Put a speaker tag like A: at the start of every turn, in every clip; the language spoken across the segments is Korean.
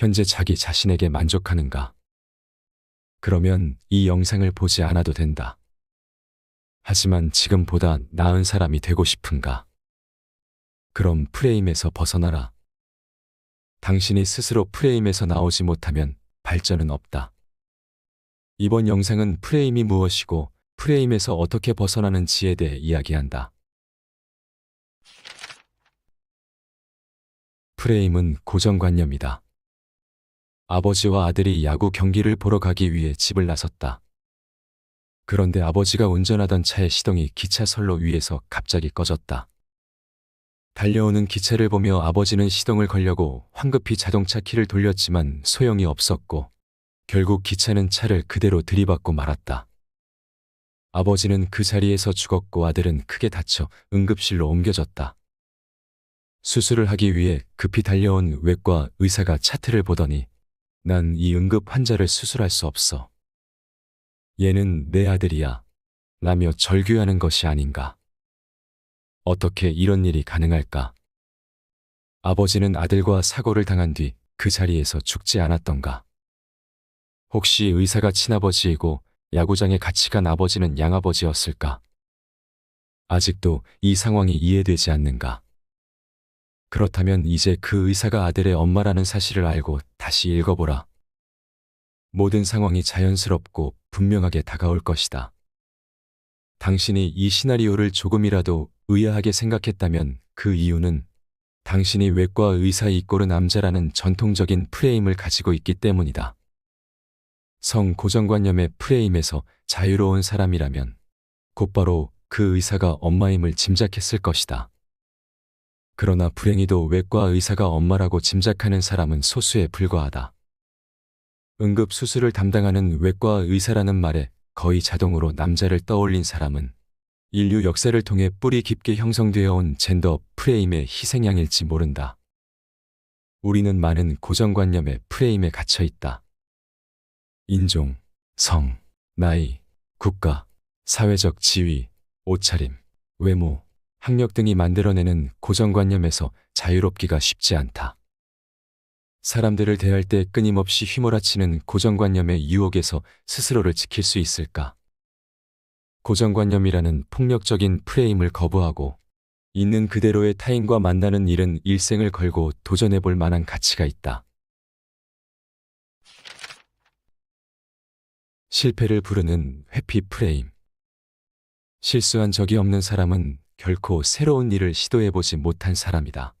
A: 현재 자기 자신에게 만족하는가? 그러면 이 영상을 보지 않아도 된다. 하지만 지금보다 나은 사람이 되고 싶은가? 그럼 프레임에서 벗어나라. 당신이 스스로 프레임에서 나오지 못하면 발전은 없다. 이번 영상은 프레임이 무엇이고 프레임에서 어떻게 벗어나는지에 대해 이야기한다. 프레임은 고정관념이다. 아버지와 아들이 야구 경기를 보러 가기 위해 집을 나섰다. 그런데 아버지가 운전하던 차의 시동이 기차선로 위에서 갑자기 꺼졌다. 달려오는 기차를 보며 아버지는 시동을 걸려고 황급히 자동차 키를 돌렸지만 소용이 없었고 결국 기차는 차를 그대로 들이받고 말았다. 아버지는 그 자리에서 죽었고 아들은 크게 다쳐 응급실로 옮겨졌다. 수술을 하기 위해 급히 달려온 외과 의사가 차트를 보더니 난이 응급 환자를 수술할 수 없어. 얘는 내 아들이야. 라며 절규하는 것이 아닌가. 어떻게 이런 일이 가능할까? 아버지는 아들과 사고를 당한 뒤 그 자리에서 죽지 않았던가. 혹시 의사가 친아버지이고 야구장에 같이 간 아버지는 양아버지였을까? 아직도 이 상황이 이해되지 않는가? 그렇다면 이제 그 의사가 아들의 엄마라는 사실을 알고 다시 읽어보라. 모든 상황이 자연스럽고 분명하게 다가올 것이다. 당신이 이 시나리오를 조금이라도 의아하게 생각했다면 그 이유는 당신이 외과 의사 이꼬르 남자라는 전통적인 프레임을 가지고 있기 때문이다. 성 고정관념의 프레임에서 자유로운 사람이라면 곧바로 그 의사가 엄마임을 짐작했을 것이다. 그러나 불행히도 외과 의사가 엄마라고 짐작하는 사람은 소수에 불과하다. 응급수술을 담당하는 외과 의사라는 말에 거의 자동으로 남자를 떠올린 사람은 인류 역사를 통해 뿌리 깊게 형성되어 온 젠더 프레임의 희생양일지 모른다. 우리는 많은 고정관념의 프레임에 갇혀 있다. 인종, 성, 나이, 국가, 사회적 지위, 옷차림, 외모, 학력 등이 만들어내는 고정관념에서 자유롭기가 쉽지 않다. 사람들을 대할 때 끊임없이 휘몰아치는 고정관념의 유혹에서 스스로를 지킬 수 있을까? 고정관념이라는 폭력적인 프레임을 거부하고 있는 그대로의 타인과 만나는 일은 일생을 걸고 도전해 볼 만한 가치가 있다. 실패를 부르는 회피 프레임 실수한 적이 없는 사람은 결코 새로운 일을 시도해보지 못한 사람이다.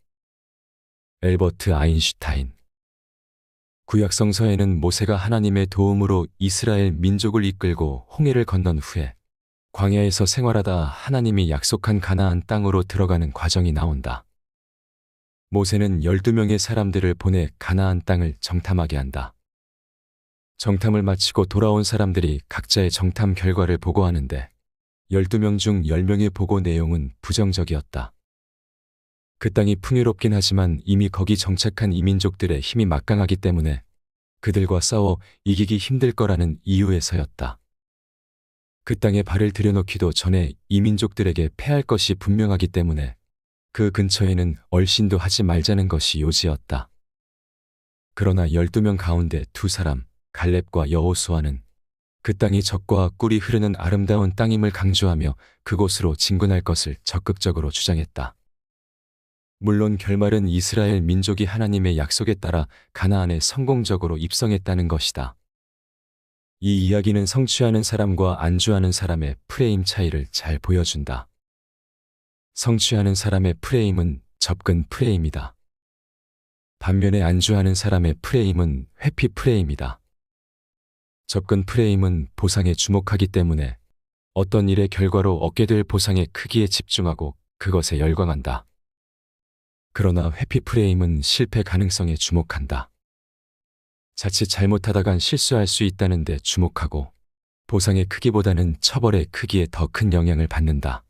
A: 엘버트 아인슈타인 구약성서에는 모세가 하나님의 도움으로 이스라엘 민족을 이끌고 홍해를 건넌 후에 광야에서 생활하다 하나님이 약속한 가나안 땅으로 들어가는 과정이 나온다. 모세는 12명의 사람들을 보내 가나안 땅을 정탐하게 한다. 정탐을 마치고 돌아온 사람들이 각자의 정탐 결과를 보고하는데 12명 중 10명의 보고 내용은 부정적이었다. 그 땅이 풍요롭긴 하지만 이미 거기 정착한 이민족들의 힘이 막강하기 때문에 그들과 싸워 이기기 힘들 거라는 이유에서였다. 그 땅에 발을 들여놓기도 전에 이민족들에게 패할 것이 분명하기 때문에 그 근처에는 얼씬도 하지 말자는 것이 요지였다. 그러나 12명 가운데 두 사람, 갈렙과 여호수아는 그 땅이 적과 꿀이 흐르는 아름다운 땅임을 강조하며 그곳으로 진군할 것을 적극적으로 주장했다. 물론 결말은 이스라엘 민족이 하나님의 약속에 따라 가나안에 성공적으로 입성했다는 것이다. 이 이야기는 성취하는 사람과 안주하는 사람의 프레임 차이를 잘 보여준다. 성취하는 사람의 프레임은 접근 프레임이다. 반면에 안주하는 사람의 프레임은 회피 프레임이다. 접근 프레임은 보상에 주목하기 때문에 어떤 일의 결과로 얻게 될 보상의 크기에 집중하고 그것에 열광한다. 그러나 회피 프레임은 실패 가능성에 주목한다. 자칫 잘못하다간 실수할 수 있다는 데 주목하고 보상의 크기보다는 처벌의 크기에 더 큰 영향을 받는다.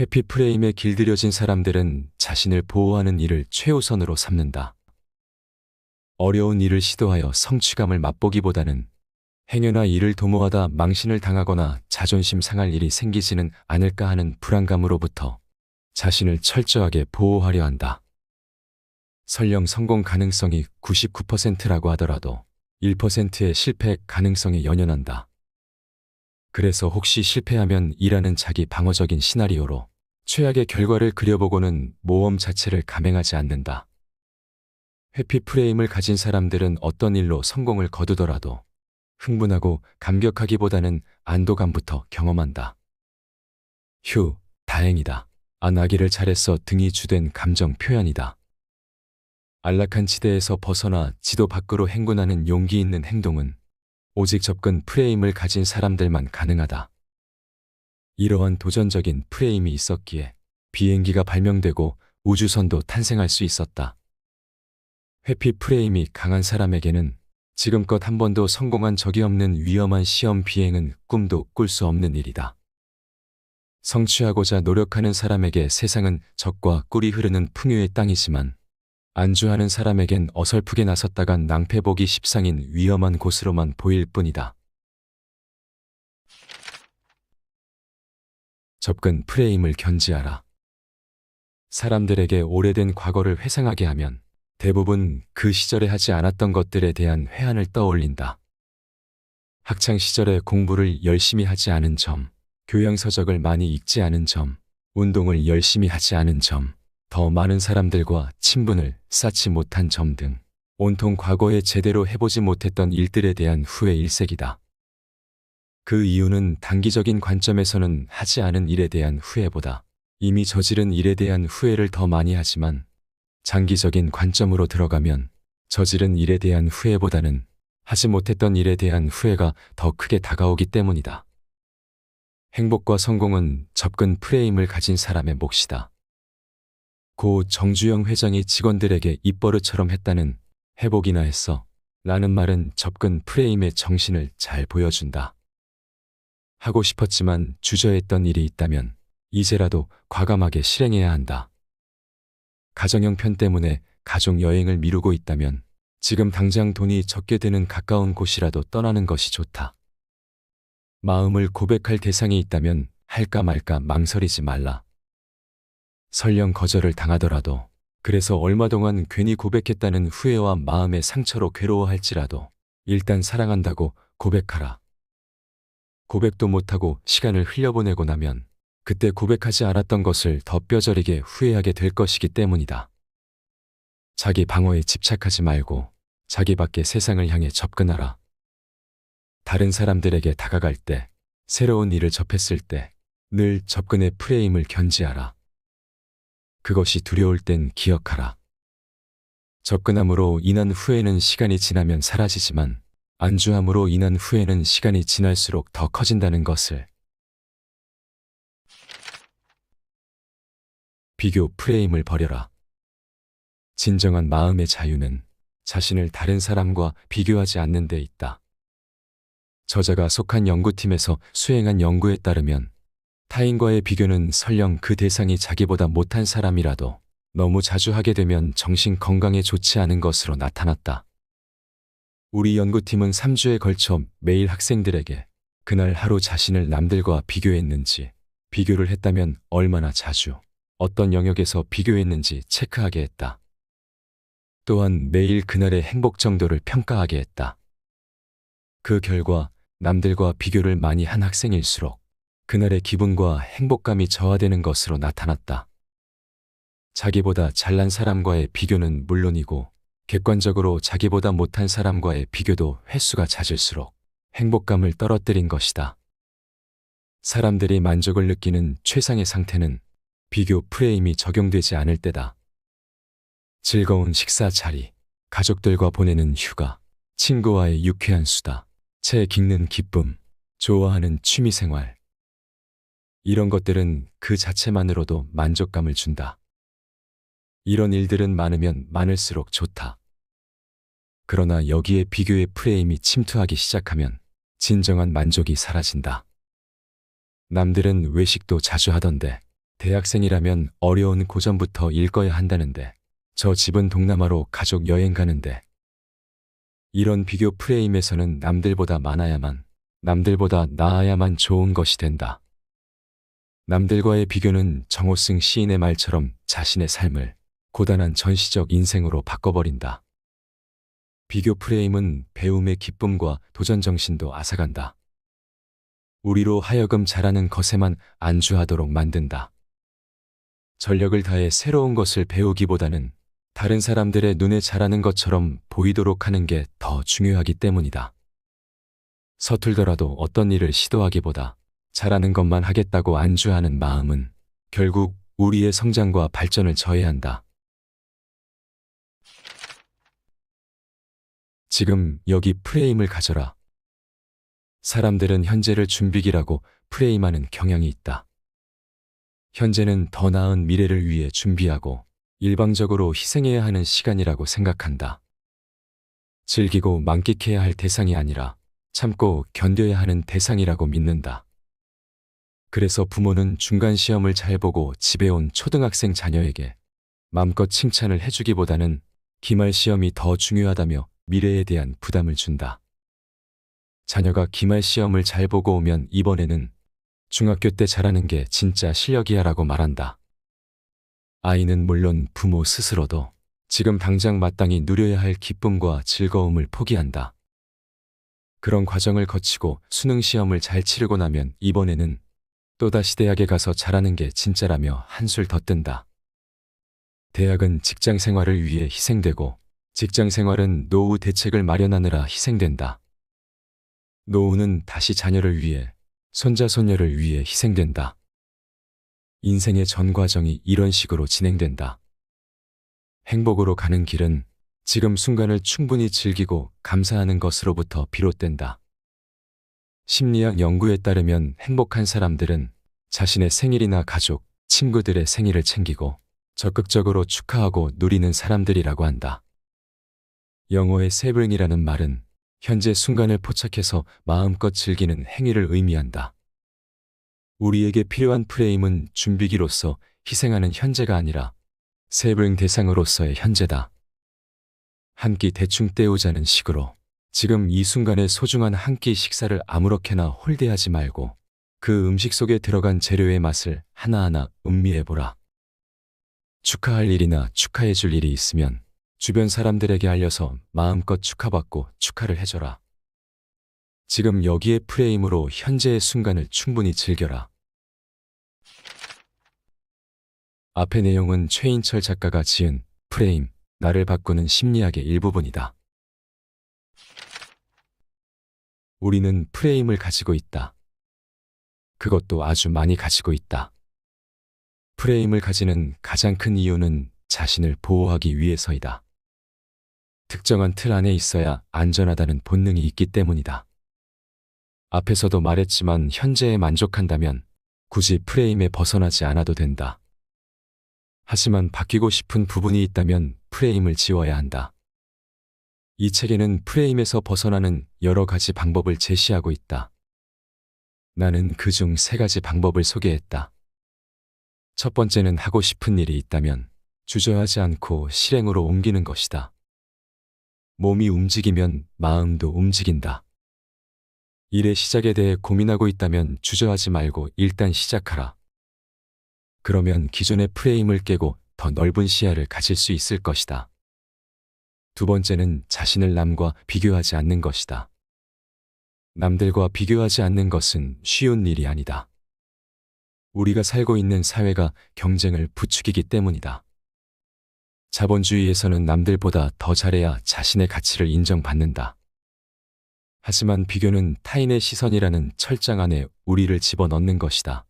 A: 회피 프레임에 길들여진 사람들은 자신을 보호하는 일을 최우선으로 삼는다. 어려운 일을 시도하여 성취감을 맛보기보다는 행여나 일을 도모하다 망신을 당하거나 자존심 상할 일이 생기지는 않을까 하는 불안감으로부터 자신을 철저하게 보호하려 한다. 설령 성공 가능성이 99%라고 하더라도 1%의 실패 가능성에 연연한다. 그래서 혹시 실패하면 이라는 자기 방어적인 시나리오로 최악의 결과를 그려보고는 모험 자체를 감행하지 않는다. 회피프레임을 가진 사람들은 어떤 일로 성공을 거두더라도 흥분하고 감격하기보다는 안도감부터 경험한다. 휴, 다행이다. 안 하기를 잘해서 등이 주된 감정 표현이다. 안락한 지대에서 벗어나 지도 밖으로 행군하는 용기 있는 행동은 오직 접근 프레임을 가진 사람들만 가능하다. 이러한 도전적인 프레임이 있었기에 비행기가 발명되고 우주선도 탄생할 수 있었다. 회피 프레임이 강한 사람에게는 지금껏 한 번도 성공한 적이 없는 위험한 시험 비행은 꿈도 꿀 수 없는 일이다. 성취하고자 노력하는 사람에게 세상은 적과 꿀이 흐르는 풍요의 땅이지만 안주하는 사람에겐 어설프게 나섰다간 낭패복이 십상인 위험한 곳으로만 보일 뿐이다. 접근 프레임을 견지하라. 사람들에게 오래된 과거를 회상하게 하면 대부분 그 시절에 하지 않았던 것들에 대한 회한을 떠올린다. 학창 시절에 공부를 열심히 하지 않은 점, 교양서적을 많이 읽지 않은 점, 운동을 열심히 하지 않은 점, 더 많은 사람들과 친분을 쌓지 못한 점 등 온통 과거에 제대로 해보지 못했던 일들에 대한 후회 일색이다. 그 이유는 단기적인 관점에서는 하지 않은 일에 대한 후회보다 이미 저지른 일에 대한 후회를 더 많이 하지만 장기적인 관점으로 들어가면 저지른 일에 대한 후회보다는 하지 못했던 일에 대한 후회가 더 크게 다가오기 때문이다. 행복과 성공은 접근 프레임을 가진 사람의 몫이다. 고 정주영 회장이 직원들에게 입버릇처럼 했다는 회복이나 했어 라는 말은 접근 프레임의 정신을 잘 보여준다. 하고 싶었지만 주저했던 일이 있다면 이제라도 과감하게 실행해야 한다. 가정 형편 때문에 가족 여행을 미루고 있다면 지금 당장 돈이 적게 드는 가까운 곳이라도 떠나는 것이 좋다. 마음을 고백할 대상이 있다면 할까 말까 망설이지 말라. 설령 거절을 당하더라도 그래서 얼마 동안 괜히 고백했다는 후회와 마음의 상처로 괴로워할지라도 일단 사랑한다고 고백하라. 고백도 못하고 시간을 흘려보내고 나면 그때 고백하지 않았던 것을 더 뼈저리게 후회하게 될 것이기 때문이다. 자기 방어에 집착하지 말고 자기 밖의 세상을 향해 접근하라. 다른 사람들에게 다가갈 때, 새로운 일을 접했을 때, 늘 접근의 프레임을 견지하라. 그것이 두려울 땐 기억하라. 접근함으로 인한 후회는 시간이 지나면 사라지지만 안주함으로 인한 후회는 시간이 지날수록 더 커진다는 것을 비교 프레임을 버려라. 진정한 마음의 자유는 자신을 다른 사람과 비교하지 않는 데 있다. 저자가 속한 연구팀에서 수행한 연구에 따르면 타인과의 비교는 설령 그 대상이 자기보다 못한 사람이라도 너무 자주 하게 되면 정신 건강에 좋지 않은 것으로 나타났다. 우리 연구팀은 3주에 걸쳐 매일 학생들에게 그날 하루 자신을 남들과 비교했는지, 비교를 했다면 얼마나 자주, 어떤 영역에서 비교했는지 체크하게 했다. 또한 매일 그날의 행복 정도를 평가하게 했다. 그 결과 남들과 비교를 많이 한 학생일수록 그날의 기분과 행복감이 저하되는 것으로 나타났다. 자기보다 잘난 사람과의 비교는 물론이고 객관적으로 자기보다 못한 사람과의 비교도 횟수가 잦을수록 행복감을 떨어뜨린 것이다. 사람들이 만족을 느끼는 최상의 상태는 비교 프레임이 적용되지 않을 때다. 즐거운 식사 자리, 가족들과 보내는 휴가, 친구와의 유쾌한 수다, 책 읽는 기쁨, 좋아하는 취미 생활. 이런 것들은 그 자체만으로도 만족감을 준다. 이런 일들은 많으면 많을수록 좋다. 그러나 여기에 비교의 프레임이 침투하기 시작하면 진정한 만족이 사라진다. 남들은 외식도 자주 하던데 대학생이라면 어려운 고전부터 읽어야 한다는데 저 집은 동남아로 가족 여행 가는데 이런 비교 프레임에서는 남들보다 많아야만 남들보다 나아야만 좋은 것이 된다. 남들과의 비교는 정호승 시인의 말처럼 자신의 삶을 고단한 전시적 인생으로 바꿔버린다. 비교 프레임은 배움의 기쁨과 도전 정신도 앗아간다. 우리로 하여금 잘하는 것에만 안주하도록 만든다. 전력을 다해 새로운 것을 배우기보다는 다른 사람들의 눈에 잘하는 것처럼 보이도록 하는 게 더 중요하기 때문이다. 서툴더라도 어떤 일을 시도하기보다 잘하는 것만 하겠다고 안주하는 마음은 결국 우리의 성장과 발전을 저해한다. 지금 여기 프레임을 가져라. 사람들은 현재를 준비기라고 프레임하는 경향이 있다. 현재는 더 나은 미래를 위해 준비하고 일방적으로 희생해야 하는 시간이라고 생각한다. 즐기고 만끽해야 할 대상이 아니라 참고 견뎌야 하는 대상이라고 믿는다. 그래서 부모는 중간 시험을 잘 보고 집에 온 초등학생 자녀에게 마음껏 칭찬을 해주기보다는 기말 시험이 더 중요하다며 미래에 대한 부담을 준다. 자녀가 기말 시험을 잘 보고 오면 이번에는 중학교 때 잘하는 게 진짜 실력이야 라고 말한다. 아이는 물론 부모 스스로도 지금 당장 마땅히 누려야 할 기쁨과 즐거움을 포기한다. 그런 과정을 거치고 수능 시험을 잘 치르고 나면 이번에는 또다시 대학에 가서 잘하는 게 진짜라며 한술 더 뜬다. 대학은 직장 생활을 위해 희생되고 직장 생활은 노후 대책을 마련하느라 희생된다. 노후는 다시 자녀를 위해 손자, 손녀를 위해 희생된다. 인생의 전 과정이 이런 식으로 진행된다. 행복으로 가는 길은 지금 순간을 충분히 즐기고 감사하는 것으로부터 비롯된다. 심리학 연구에 따르면 행복한 사람들은 자신의 생일이나 가족, 친구들의 생일을 챙기고 적극적으로 축하하고 누리는 사람들이라고 한다. 영어의 세블링이라는 말은 현재 순간을 포착해서 마음껏 즐기는 행위를 의미한다. 우리에게 필요한 프레임은 준비기로서 희생하는 현재가 아니라 세블 대상으로서의 현재다. 한 끼 대충 때우자는 식으로 지금 이 순간의 소중한 한 끼 식사를 아무렇게나 홀대하지 말고 그 음식 속에 들어간 재료의 맛을 하나하나 음미해보라. 축하할 일이나 축하해줄 일이 있으면 주변 사람들에게 알려서 마음껏 축하받고 축하를 해줘라. 지금 여기에 프레임으로 현재의 순간을 충분히 즐겨라. 앞의 내용은 최인철 작가가 지은 프레임, 나를 바꾸는 심리학의 일부분이다. 우리는 프레임을 가지고 있다. 그것도 아주 많이 가지고 있다. 프레임을 가지는 가장 큰 이유는 자신을 보호하기 위해서이다. 특정한 틀 안에 있어야 안전하다는 본능이 있기 때문이다. 앞에서도 말했지만 현재에 만족한다면 굳이 프레임에 벗어나지 않아도 된다. 하지만 바뀌고 싶은 부분이 있다면 프레임을 지워야 한다. 이 책에는 프레임에서 벗어나는 여러 가지 방법을 제시하고 있다. 나는 그 중 세 가지 방법을 소개했다. 첫 번째는 하고 싶은 일이 있다면 주저하지 않고 실행으로 옮기는 것이다. 몸이 움직이면 마음도 움직인다. 일의 시작에 대해 고민하고 있다면 주저하지 말고 일단 시작하라. 그러면 기존의 프레임을 깨고 더 넓은 시야를 가질 수 있을 것이다. 두 번째는 자신을 남과 비교하지 않는 것이다. 남들과 비교하지 않는 것은 쉬운 일이 아니다. 우리가 살고 있는 사회가 경쟁을 부추기기 때문이다. 자본주의에서는 남들보다 더 잘해야 자신의 가치를 인정받는다. 하지만 비교는 타인의 시선이라는 철장 안에 우리를 집어넣는 것이다.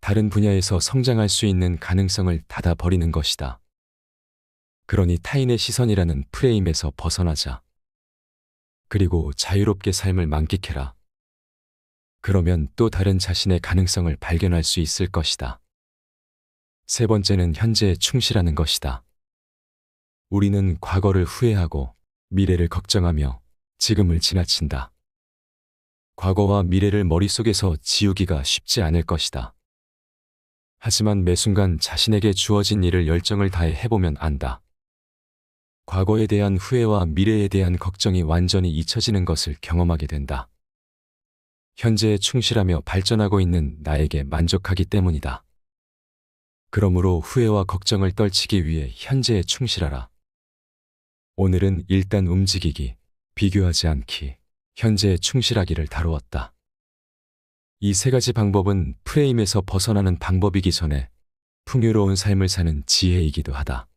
A: 다른 분야에서 성장할 수 있는 가능성을 닫아버리는 것이다. 그러니 타인의 시선이라는 프레임에서 벗어나자. 그리고 자유롭게 삶을 만끽해라. 그러면 또 다른 자신의 가능성을 발견할 수 있을 것이다. 세 번째는 현재에 충실하는 것이다. 우리는 과거를 후회하고 미래를 걱정하며 지금을 지나친다. 과거와 미래를 머릿속에서 지우기가 쉽지 않을 것이다. 하지만 매 순간 자신에게 주어진 일을 열정을 다해 해보면 안다. 과거에 대한 후회와 미래에 대한 걱정이 완전히 잊혀지는 것을 경험하게 된다. 현재에 충실하며 발전하고 있는 나에게 만족하기 때문이다. 그러므로 후회와 걱정을 떨치기 위해 현재에 충실하라. 오늘은 일단 움직이기, 비교하지 않기, 현재에 충실하기를 다루었다. 이 세 가지 방법은 프레임에서 벗어나는 방법이기 전에 풍요로운 삶을 사는 지혜이기도 하다.